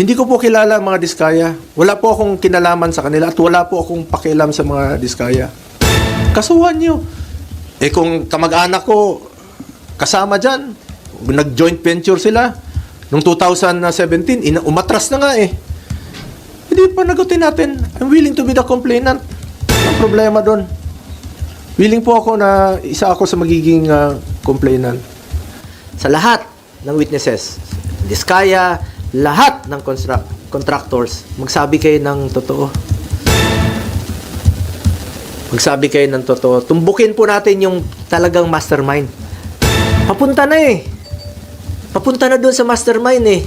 Hindi ko po kilala ang mga diskaya. Wala po akong kinalaman sa kanila at wala po akong pakialam sa mga diskaya. Kasuhan nyo. Eh kung kamag-anak ko kasama dyan, nag-joint venture sila, noong 2017, ina- umatras na nga eh. Hindi pa nagutin natin. I'm willing to be the complainant. Ang problema doon. Willing po ako na isa ako sa magiging ah, complainant. Sa lahat ng witnesses, Diskaya, lahat ng contractors, magsabi kayo ng totoo. Magsabi kayo ng totoo. Tumbukin po natin yung talagang mastermind. Papunta na eh. Papunta na doon sa mastermind eh.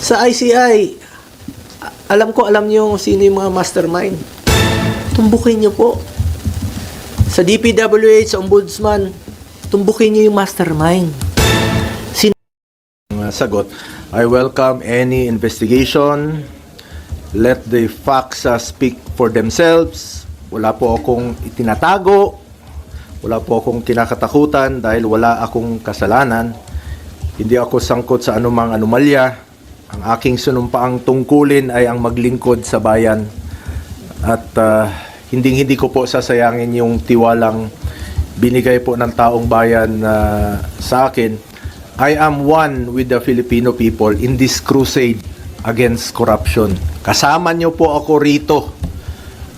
Sa ICI, alam ko, alam niyo sino yung mga mastermind. Tumbukin niyo po. Sa DPWH, sa Ombudsman, tumbukin niyo yung mastermind. Sagot, I welcome any investigation. Let the facts uh, speak for themselves. Wala po akong itinatago. Wala po akong kinakatakutan dahil wala akong kasalanan. Hindi ako sangkot sa anumang anomalya. Ang aking sunumpaang tungkulin ay ang maglingkod sa bayan. At uh, hindi-hindi ko po sasayangin yung tiwalang binigay po ng taong bayan uh, sa akin. I am one with the Filipino people in this crusade against corruption. Kasama niyo po ako rito.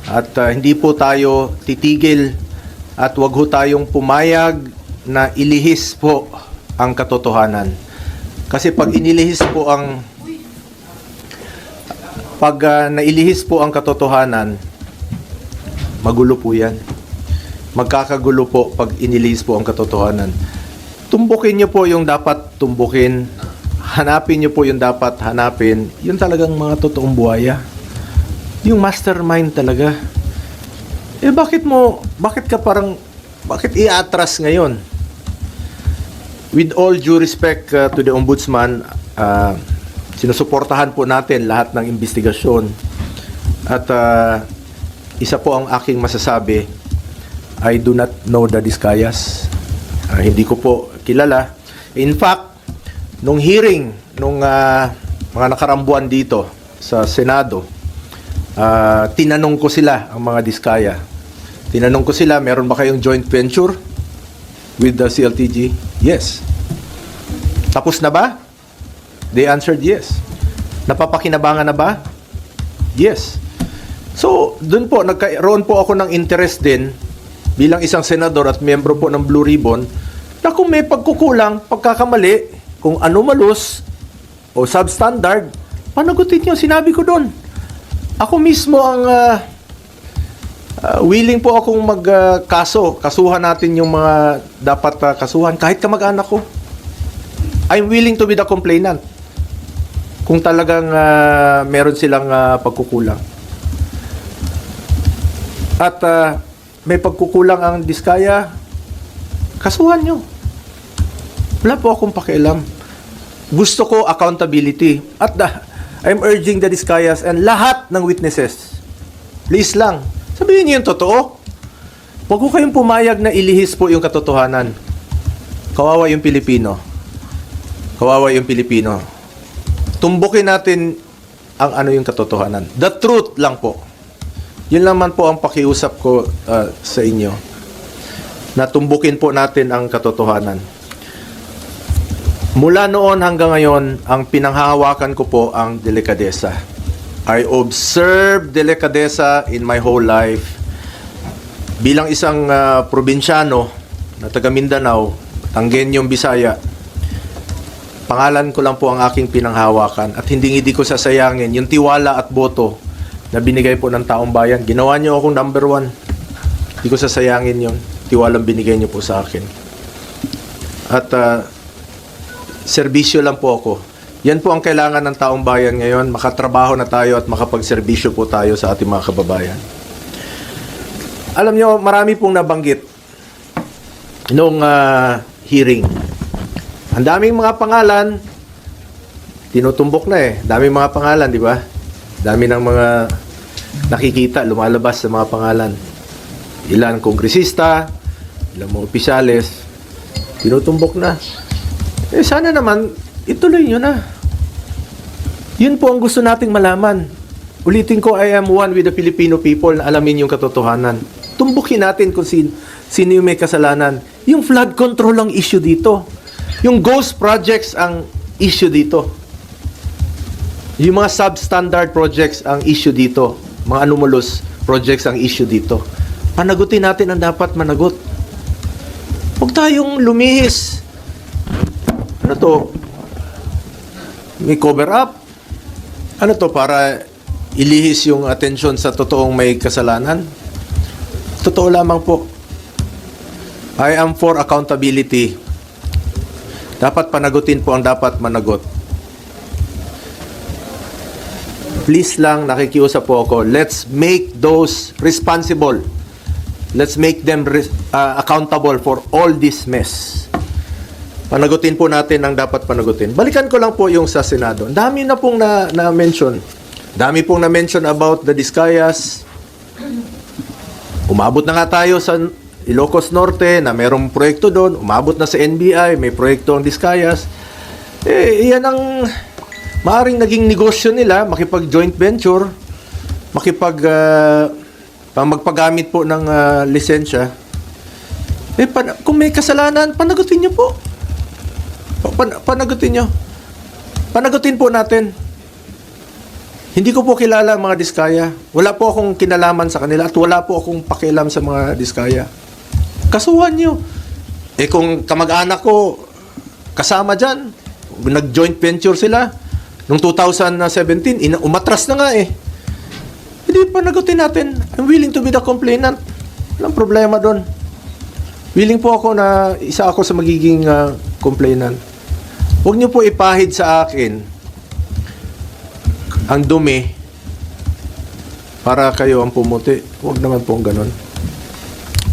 At uh, hindi po tayo titigil at wag ho tayong pumayag na ilihis po ang katotohanan. Kasi pag inilihis po ang pag uh, nailihis po ang katotohanan, magulo po yan. Magkakagulo po pag inilihis po ang katotohanan. Tumbukin niyo po yung dapat tumbukin. Hanapin niyo po yung dapat hanapin. Yun talagang mga totoong buhaya. Yung mastermind talaga. Eh bakit mo, bakit ka parang, bakit i-atras ngayon? With all due respect uh, to the ombudsman, uh, sinusuportahan po natin lahat ng investigasyon. At uh, isa po ang aking masasabi, I do not know the Discayas. Ah, hindi ko po kilala. In fact, nung hearing, nung ah, mga nakarambuan dito sa Senado, ah, tinanong ko sila, ang mga Diskaya. Tinanong ko sila, meron ba kayong joint venture with the CLTG? Yes. Tapos na ba? They answered yes. Napapakinabangan na ba? Yes. So, dun po, nagkaroon po ako ng interest din bilang isang senador at miyembro po ng Blue Ribbon na kung may pagkukulang, pagkakamali, kung anomalous o substandard, panagutin niyo, sinabi ko doon. Ako mismo ang ah, ah, willing po akong magkaso. kasuhan natin yung mga dapat ah, kasuhan, kahit kamag-anak ko. I'm willing to be the complainant kung talagang ah, meron silang ah, pagkukulang. At ah, may pagkukulang ang diskaya, kasuhan nyo. Wala po akong pakialam. Gusto ko accountability. At ah, I'm urging the diskayas and lahat ng witnesses. Please lang, sabihin niyo yung totoo. Huwag ko kayong pumayag na ilihis po yung katotohanan. Kawawa yung Pilipino. Kawawa yung Pilipino. Tumbukin natin ang ano yung katotohanan. The truth lang po. Yun naman po ang pakiusap ko uh, sa inyo. Na tumbukin po natin ang katotohanan. Mula noon hanggang ngayon, ang pinanghahawakan ko po ang delikadesa. I observe delikadesa in my whole life. Bilang isang uh, probinsyano na taga Mindanao, Tanggenyong Bisaya, pangalan ko lang po ang aking pinanghawakan at hindi hindi ko sasayangin yung tiwala at boto na binigay po ng taong bayan. Ginawa niyo akong number one. Hindi ko sasayangin yon Tiwalang binigay niyo po sa akin. At ah, serbisyo lang po ako. Yan po ang kailangan ng taong bayan ngayon. Makatrabaho na tayo at makapagserbisyo po tayo sa ating mga kababayan. Alam niyo, marami pong nabanggit nung ah, hearing. Ang daming mga pangalan, tinutumbok na eh. Daming mga pangalan, di ba? Dami ng mga nakikita, lumalabas sa mga pangalan. Ilan kongresista, ilan mga opisyales, tinutumbok na. Eh sana naman, ituloy nyo na. Yun po ang gusto nating malaman. Ulitin ko, I am one with the Filipino people na alamin yung katotohanan. Tumbukin natin kung sino, sino yung may kasalanan. Yung flood control ang issue dito. Yung ghost projects ang issue dito. Yung mga substandard projects ang issue dito. Mga anomalous projects ang issue dito. Panagutin natin ang dapat managot. Huwag tayong lumihis. Ano to? May cover up? Ano to para ilihis yung atensyon sa totoong may kasalanan? Totoo lamang po. I am for accountability. Dapat panagutin po ang dapat managot. Please lang, nakikiusap po ako. Let's make those responsible. Let's make them uh, accountable for all this mess. Panagutin po natin ang dapat panagutin. Balikan ko lang po yung sa Senado. Ang dami na pong na, na-mention. Dami pong na-mention about the Discayas. Umabot na nga tayo sa Ilocos Norte na merong proyekto doon. Umabot na sa NBI, may proyekto ang Discayas. Eh, yan ang maaring naging negosyo nila, makipag-joint venture, makipag pang magpagamit po ng ah, lisensya. Eh, pan- kung may kasalanan, panagutin niyo po. Pa- pan- panagutin nyo. Panagutin po natin. Hindi ko po kilala ang mga diskaya. Wala po akong kinalaman sa kanila at wala po akong pakialam sa mga diskaya. Kasuhan nyo. Eh kung kamag-anak ko kasama dyan, nag-joint venture sila, noong 2017, ina- umatras na nga eh. Hindi panagutin natin. I'm willing to be the complainant. Walang problema doon. Willing po ako na isa ako sa magiging ah, complainant. Huwag niyo po ipahid sa akin ang dumi para kayo ang pumuti. Huwag naman pong ganun.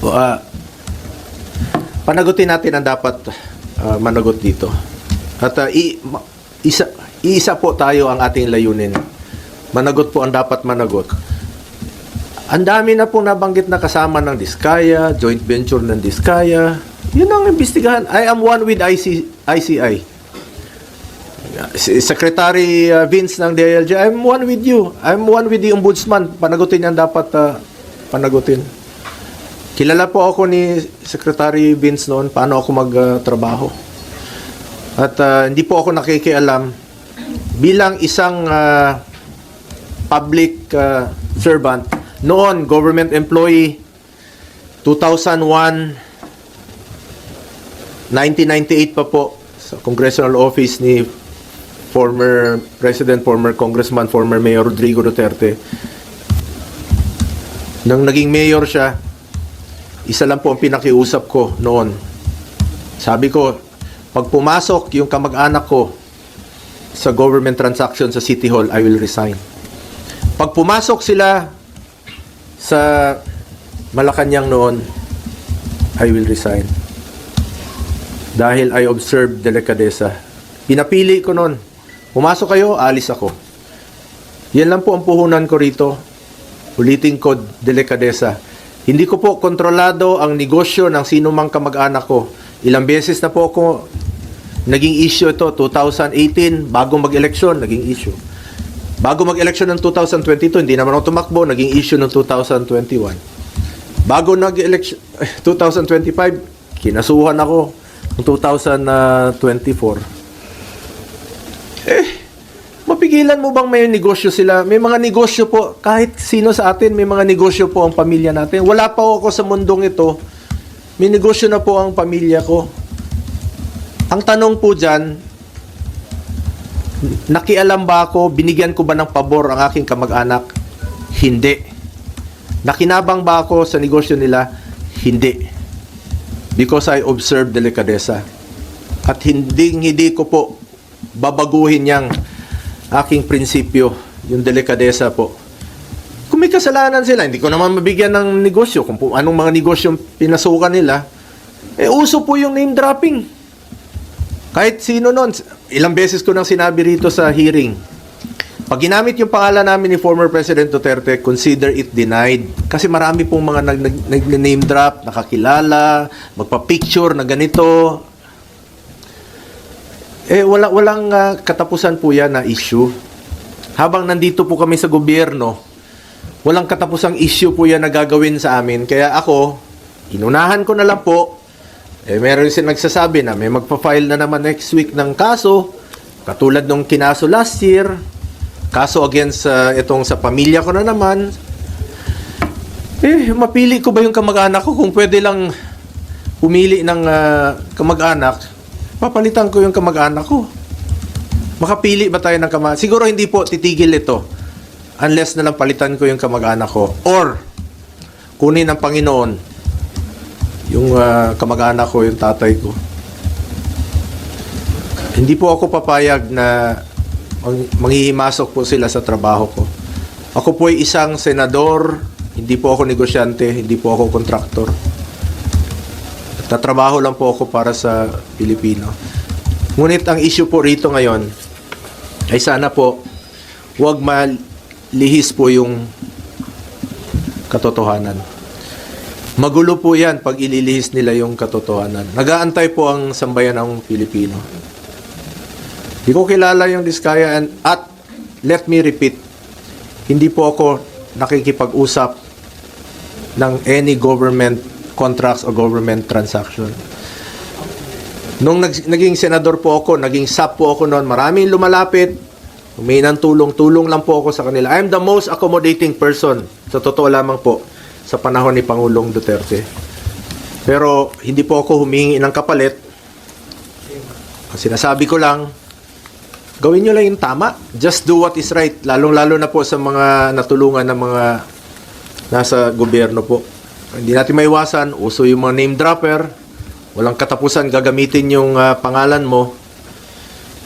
O, ah, panagutin natin ang dapat ah, managot dito. At ah, i- ma- isa, iisa po tayo ang ating layunin. Managot po ang dapat managot. Ang dami na pong nabanggit na kasama ng Diskaya, joint venture ng Diskaya. Yun ang imbestigahan. I am one with IC, ICI. Secretary uh, Vince ng DILG, I'm one with you. I'm one with the Ombudsman. Panagutin yan dapat uh, panagutin. Kilala po ako ni Secretary Vince noon paano ako magtrabaho. At uh, hindi po ako nakikialam bilang isang uh, public uh, servant noon government employee 2001 1998 pa po sa congressional office ni former president, former congressman, former mayor Rodrigo Duterte. Nang naging mayor siya, isa lang po ang pinakiusap ko noon. Sabi ko, pag pumasok yung kamag-anak ko sa government transaction sa City Hall, I will resign. Pag pumasok sila sa Malacanang noon, I will resign. Dahil I observed delikadesa. Pinapili ko noon. Pumasok kayo, alis ako. Yan lang po ang puhunan ko rito. Ulitin ko, delikadesa. Hindi ko po kontrolado ang negosyo ng sino mang kamag-anak ko. Ilang beses na po ako naging issue ito. 2018, bago mag-eleksyon, naging issue. Bago mag-eleksyon ng 2022, hindi naman ako tumakbo, naging issue ng 2021. Bago nag-election 2025, kinasuhan ako ng 2024. Eh, mapigilan mo bang may negosyo sila? May mga negosyo po, kahit sino sa atin, may mga negosyo po ang pamilya natin. Wala pa ako sa mundong ito, may negosyo na po ang pamilya ko. Ang tanong po dyan, nakialam ba ako, binigyan ko ba ng pabor ang aking kamag-anak? Hindi. Nakinabang ba ako sa negosyo nila? Hindi. Because I observed delikadesa. At hindi, hindi ko po babaguhin yang aking prinsipyo, yung delikadesa po. Kung may kasalanan sila, hindi ko naman mabigyan ng negosyo. Kung anong mga negosyo pinasukan nila, eh uso po yung name dropping. Kahit sino nun, ilang beses ko nang sinabi rito sa hearing, pag ginamit yung pangalan namin ni former President Duterte, consider it denied. Kasi marami pong mga nag, nag, nag- name drop, nakakilala, magpa-picture na ganito. Eh, wala, walang ah, katapusan po yan na issue. habang nandito po kami sa gobyerno, walang katapusang issue po yan na gagawin sa amin. Kaya ako, inunahan ko na lang po. Eh, meron sin nagsasabi na may magpa-file na naman next week ng kaso, katulad nung kinaso last year, kaso against uh, itong sa pamilya ko na naman. Eh, mapili ko ba yung kamag-anak ko kung pwede lang pumili ng ah, kamag-anak, papalitan ko yung kamag-anak ko. Makapili ba tayo ng kamag Siguro hindi po titigil ito unless na lang palitan ko yung kamag-anak ko. Or, kunin ng Panginoon yung ah, kamag-anak ko, yung tatay ko. Hindi po ako papayag na mang- manghihimasok po sila sa trabaho ko. Ako po ay isang senador, hindi po ako negosyante, hindi po ako kontraktor. Tatrabaho lang po ako para sa Pilipino. Ngunit ang issue po rito ngayon ay sana po huwag malihis po yung katotohanan. Magulo po yan pag ililihis nila yung katotohanan. Nagaantay po ang sambayan ng Pilipino. Di ko kilala yung Diskaya and, at let me repeat, hindi po ako nakikipag-usap ng any government contracts o government transaction. Nung nag- naging senador po ako, naging SAP po ako noon, maraming lumalapit, humingi ng tulong-tulong lang po ako sa kanila. I'm the most accommodating person, sa totoo lamang po, sa panahon ni Pangulong Duterte. Pero hindi po ako humingi ng kapalit. Ang sinasabi ko lang, gawin nyo lang yung tama. Just do what is right. Lalong-lalo na po sa mga natulungan ng mga nasa gobyerno po. Hindi natin maiwasan, uso yung mga name dropper, walang katapusan gagamitin yung ah, pangalan mo.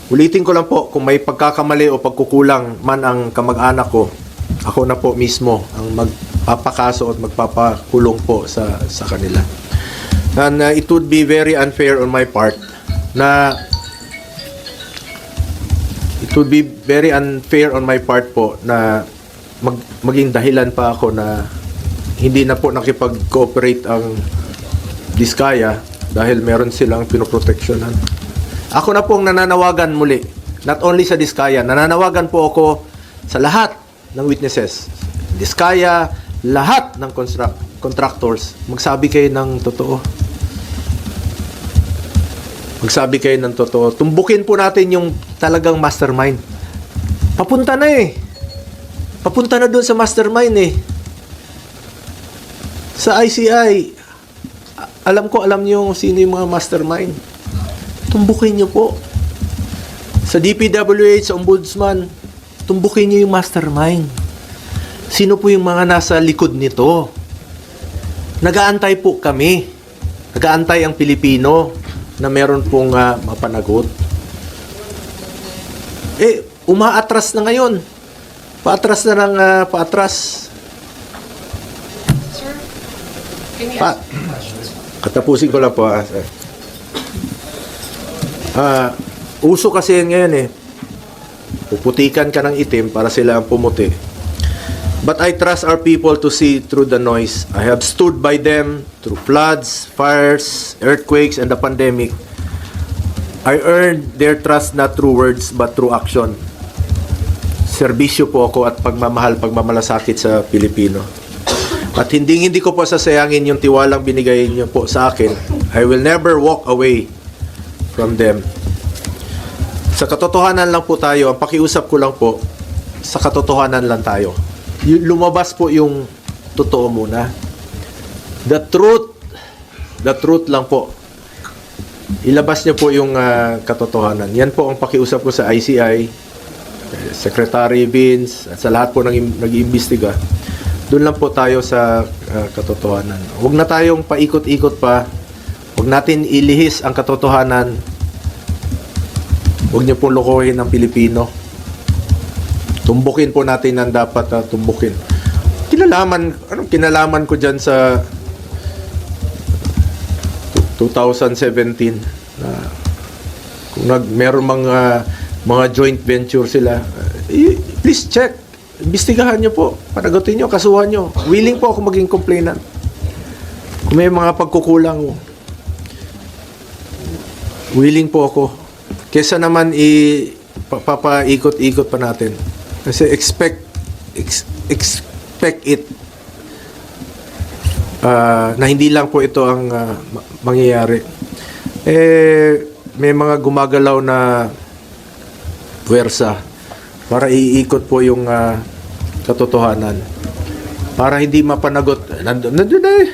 Ulitin ko lang po, kung may pagkakamali o pagkukulang man ang kamag-anak ko, ako na po mismo ang magpapakaso at magpapakulong po sa, sa kanila. And uh, it would be very unfair on my part na it would be very unfair on my part po na mag, maging dahilan pa ako na hindi na po nakipag-cooperate ang Diskaya dahil meron silang pinoproteksyonan. Ako na po ang nananawagan muli, not only sa Diskaya, nananawagan po ako sa lahat ng witnesses. Diskaya, lahat ng construct, contractors, magsabi kayo ng totoo. Magsabi kayo ng totoo. Tumbukin po natin yung talagang mastermind. Papunta na eh. Papunta na doon sa mastermind eh. Sa ICI, alam ko, alam kung sino yung mga mastermind. Tumbukin niyo po. Sa DPWH, sa Ombudsman, tumbukin niyo yung mastermind. Sino po yung mga nasa likod nito? Nagaantay po kami. Nagaantay ang Pilipino na meron pong ah, mapanagot. Eh, umaatras na ngayon. Paatras na ng ah, paatras. Sir, can we Pa? Katapusin ko lang po. ah. Ah, uso kasi ngayon eh. Puputikan ka ng itim para sila ang pumuti. But I trust our people to see through the noise. I have stood by them through floods, fires, earthquakes, and the pandemic. I earned their trust not through words but through action. Serbisyo po ako at pagmamahal, pagmamalasakit sa Pilipino. At hindi hindi ko po sasayangin yung tiwalang binigay niyo po sa akin. I will never walk away from them. Sa katotohanan lang po tayo, ang pakiusap ko lang po, sa katotohanan lang tayo. Lumabas po yung totoo muna. The truth, the truth lang po. Ilabas niyo po yung ah, katotohanan. Yan po ang pakiusap ko sa ICI, Secretary Vince, at sa lahat po ng nag-iimbestiga. Doon lang po tayo sa ah, katotohanan. Huwag na tayong paikot-ikot pa. Huwag natin ilihis ang katotohanan. Huwag niyo pong lokohin ng Pilipino. Tumbukin po natin ang dapat na tumbukin. Kinalaman, anong kinalaman ko dyan sa 2017 na kung nag meron mga mga joint venture sila, eh, please check. Imbestigahan nyo po. Panagutin nyo, kasuhan nyo. Willing po ako maging complainant. Kung may mga pagkukulang, willing po ako. Kesa naman i pa- papaikot-ikot pa natin. Kasi expect ex- expect it ah, na hindi lang po ito ang ma- mangyayari. Eh may mga gumagalaw na puwersa para iikot po yung ah, katotohanan. Para hindi mapanagot. Nandun, nandun na eh.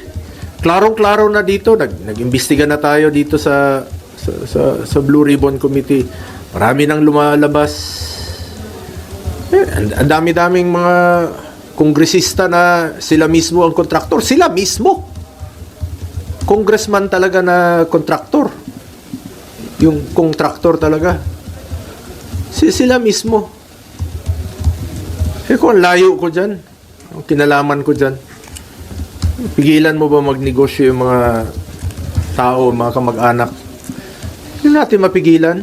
Klarong-klaro na dito. Nag, nag-imbestiga na tayo dito sa, sa, sa, sa Blue Ribbon Committee. Marami nang lumalabas. Eh, ang, dami-daming mga kongresista na sila mismo ang kontraktor. Sila mismo. Congressman talaga na kontraktor. Yung kontraktor talaga. Si, sila mismo. Eh kung layo ko dyan, ang kinalaman ko dyan, pigilan mo ba magnegosyo yung mga tao, mga kamag-anak? Hindi natin mapigilan.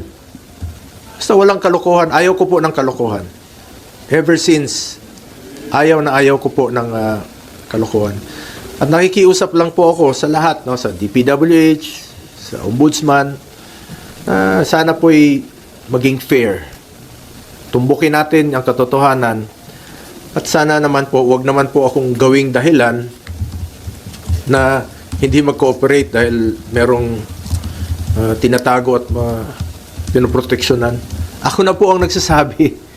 Basta walang kalokohan. Ayaw ko po ng kalokohan. Ever since, ayaw na ayaw ko po ng ah, kalokohan. At nakikiusap lang po ako sa lahat, no, sa DPWH, sa Ombudsman, na sana po'y maging fair. Tumbukin natin ang katotohanan at sana naman po, wag naman po akong gawing dahilan na hindi mag-cooperate dahil merong ah, tinatago at uh, pinoproteksyonan. Ako na po ang nagsasabi